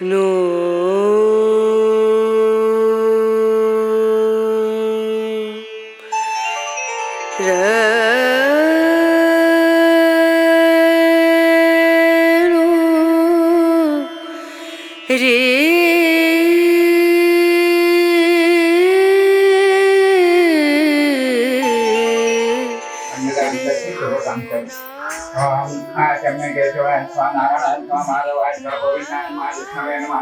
ను शम्य केशवाय स्वाहा नारायणाय स्वाहा माधवाय स्वाहा गोविंदाय मा विष्णवे मा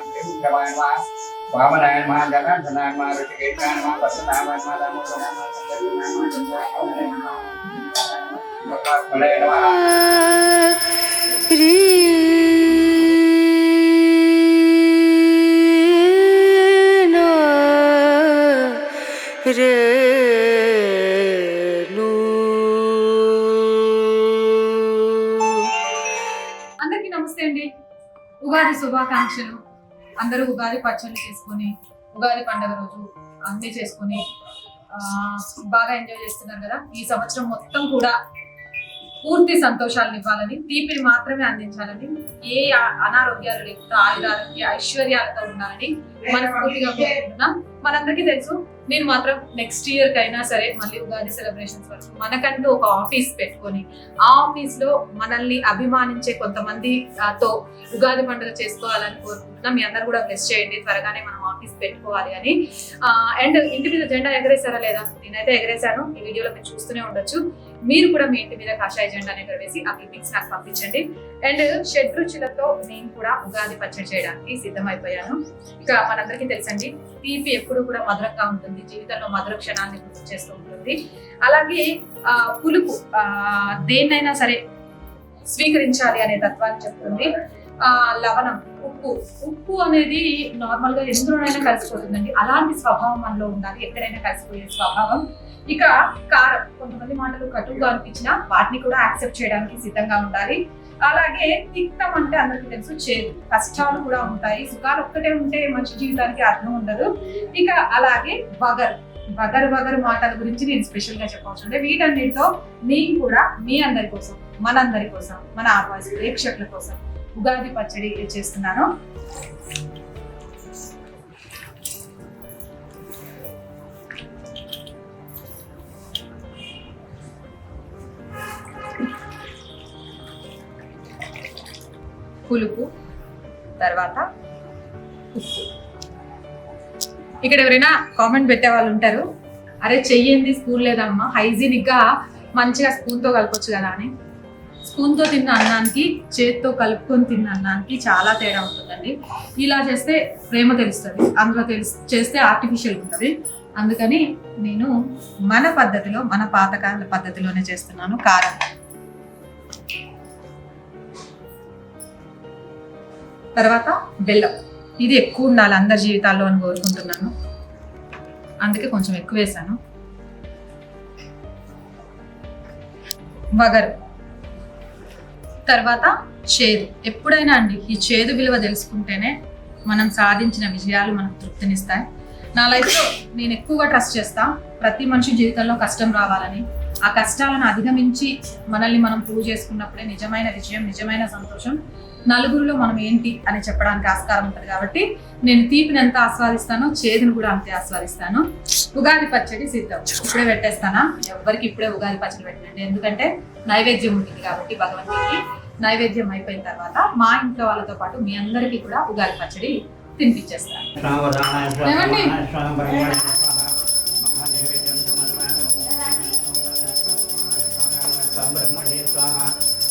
श्रीभूषवाय मा वामनाय मा जनार्दनाय मा ऋषिकेशाय मा वसुनाय मा दामोदराय मा संजय नमः नमः रे ఉగాది శుభాకాంక్షలు. అందరూ ఉగాది పచ్చళ్ళు చేసుకొని ఉగాది పండుగ రోజు అన్ని చేసుకొని ఆ, బాగా ఎంజాయ్ చేస్తున్నారు కదా. ఈ సంవత్సరం మొత్తం కూడా పూర్తి సంతోషాలను ఇవ్వాలని తీపిని మాత్రమే అందించాలని ఏ అనారోగ్యాలు లేకుండా ఆయురారోగ్య ఐశ్వర్యాలతో ఉండాలని మనస్ఫూర్తిగా కోరుకుంటున్నాం. మనందరికీ తెలుసు నేను మాత్రం నెక్స్ట్ ఇయర్ కైనా సరే మళ్ళీ ఉగాది సెలబ్రేషన్స్ వరకు మనకంటూ ఒక ఆఫీస్ పెట్టుకొని ఆ ఆఫీస్లో మనల్ని అభిమానించే కొంతమంది తో ఉగాది పండుగ చేసుకోవాలని కోరుకుంటున్నాం. మీ అందరు కూడా బ్లెస్ చేయండి త్వరగానే మనం ఆఫీస్ పెట్టుకోవాలి అని. అండ్ ఇంటి మీద జెండా ఎగరేసారా లేదా? నేనైతే ఎగరేసాను ఈ వీడియోలో మీరు చూస్తూనే ఉండొచ్చు. మీరు కూడా మీ ఇంటి మీద కాషాయ జెండాని ఎగరవేసి ఆ క్లిప్పింగ్స్ నాకు పంపించండి. అండ్ షడ్రుచులతో నేను కూడా ఉగాది పచ్చడి చేయడానికి సిద్ధమైపోయాను. ఇక మనందరికీ తెలుసండి తీపి ఎప్పుడు కూడా మధురంగా ఉంటుంది. జీవితంలో మధుర క్షణాన్ని గుర్తు చేస్తూ ఉంటుంది. అలాగే పులుపు దేన్నైనా సరే స్వీకరించాలి అనే తత్వాన్ని చెప్తుంది. లవణం ఉప్పు. ఉప్పు అనేది నార్మల్గా ఎందులోనైనా కలిసిపోతుందండి. అలాంటి స్వభావం మనలో ఉండాలి. ఎక్కడైనా కలిసిపోయే స్వభావం. ఇక కారం. కొంతమంది మాటలు కటువుగా అనిపించినా వాటిని కూడా యాక్సెప్ట్ చేయడానికి సిద్ధంగా ఉండాలి. అలాగే తిక్తం అంటే అందరికీ తెలుసు చేదు. కష్టాలు కూడా ఉంటాయి. సుఖాలు ఒక్కటే ఉంటే మనిషి జీవితానికి అర్థం ఉండదు. ఇక అలాగే బగర్ బగర్ బగర్ మాటల గురించి నేను స్పెషల్గా చెప్పవచ్చు. అంటే వీటన్నిటితో నేను కూడా మీ అందరి కోసం మనందరి కోసం మన ఆవాస్ ప్రేక్షకుల కోసం ఉగాది పచ్చడి చేస్తున్నాను. పులుపు తర్వాత ఉప్పు. ఇక్కడ ఎవరైనా కామెంట్ పెట్టే వాళ్ళు ఉంటారు అరే చెయ్యింది స్పూన్ లేదమ్మా హైజీనిక్గా మంచిగా స్పూన్తో కలపచ్చు కదా అని. స్పూన్తో తిన్న అన్నానికి చేత్తో కలుపుకొని తిన్న అన్నానికి చాలా తేడా ఉంటుందండి. ఇలా చేస్తే ప్రేమ తెలుస్తుంది. అందులో తెలుసు చేస్తే ఆర్టిఫిషియల్ ఉంటుంది. అందుకని నేను మన పద్ధతిలో మన పాతకాల పద్ధతిలోనే చేస్తున్నాను కారం. తర్వాత బెల్లం. ఇది ఎక్కువ ఉండాలి అందరి జీవితాల్లో అని కోరుకుంటున్నాను. అందుకే కొంచెం ఎక్కువ వేసాను. వగరు. తర్వాత చేదు. ఎప్పుడైనా అండి ఈ చేదు విలువ తెలుసుకుంటేనే మనం సాధించిన విజయాలు మనకు తృప్తినిస్తాయి. నా లైఫ్లో నేను ఎక్కువగా ట్రస్ట్ చేస్తా ప్రతి మనిషి జీవితంలో కష్టం రావాలని. ఆ కష్టాలను అధిగమించి మనల్ని మనం ప్రూవ్ చేసుకున్నప్పుడే నిజమైన విజయం నిజమైన సంతోషం. నలుగురిలో మనం ఏంటి అని చెప్పడానికి ఆస్కారం ఉంటుంది కాబట్టి నేను తీపిని ఎంత ఆస్వాదిస్తానో చేదును కూడా అంతే ఆస్వాదిస్తాను ఉగాది పచ్చడి సిద్ధం ఇప్పుడే పెట్టేస్తానా ఎవరికి ఇప్పుడే ఉగాది పచ్చడి పెట్టండి ఎందుకంటే నైవేద్యం ఉంటుంది కాబట్టి భగవంతుడికి నైవేద్యం అయిపోయిన తర్వాత మా ఇంట్లో వాళ్ళతో పాటు మీ అందరికీ కూడా ఉగాది పచ్చడి తినిపించేస్తాను ఏమండి?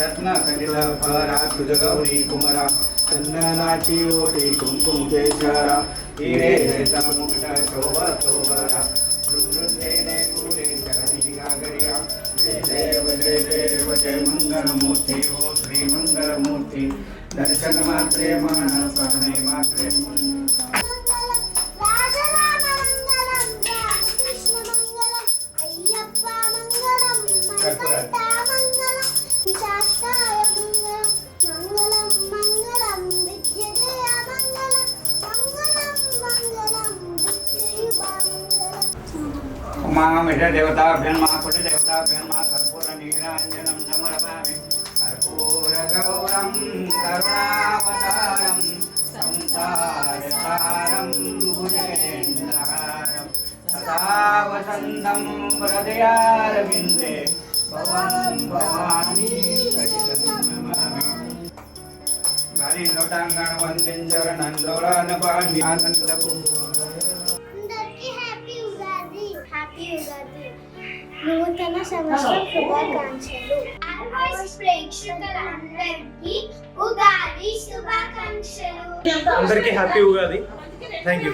रत्नकलिलभरा सुजगौरी कुमरा चन्दनाची ओटी कुङ्कुम केशरा हिरे हृतमुकुट शोभ शोभरा रुद्रुन्देने कूले जगति गागरिया जय देव जय देव जय मङ्गलमूर्ति ओ श्रीमङ्गलमूर्ति दर्शनमात्रे मानसहणे मात्रे मङ्गल ఉమామిష దేవతాభ్యన్మా కుట దేవతాభ్యన్మా కర్పూర నీరాంజనం సమర్పామి కర్పూర గౌరం కరుణావతారం సంసారసారం భుజేంద్రహారం సదా వసంతం హృదయారవిందే భవం భవానీ నమామి ఆనందపు హ్యాపీ ఉగాది నూతన సంవత్సర శుభాకాంక్షలు అడ్వైస్ ప్రేక్షకులందరికీ ఉగాది శుభాకాంక్షలు అందరికీ హ్యాపీ ఉగాది. Thank you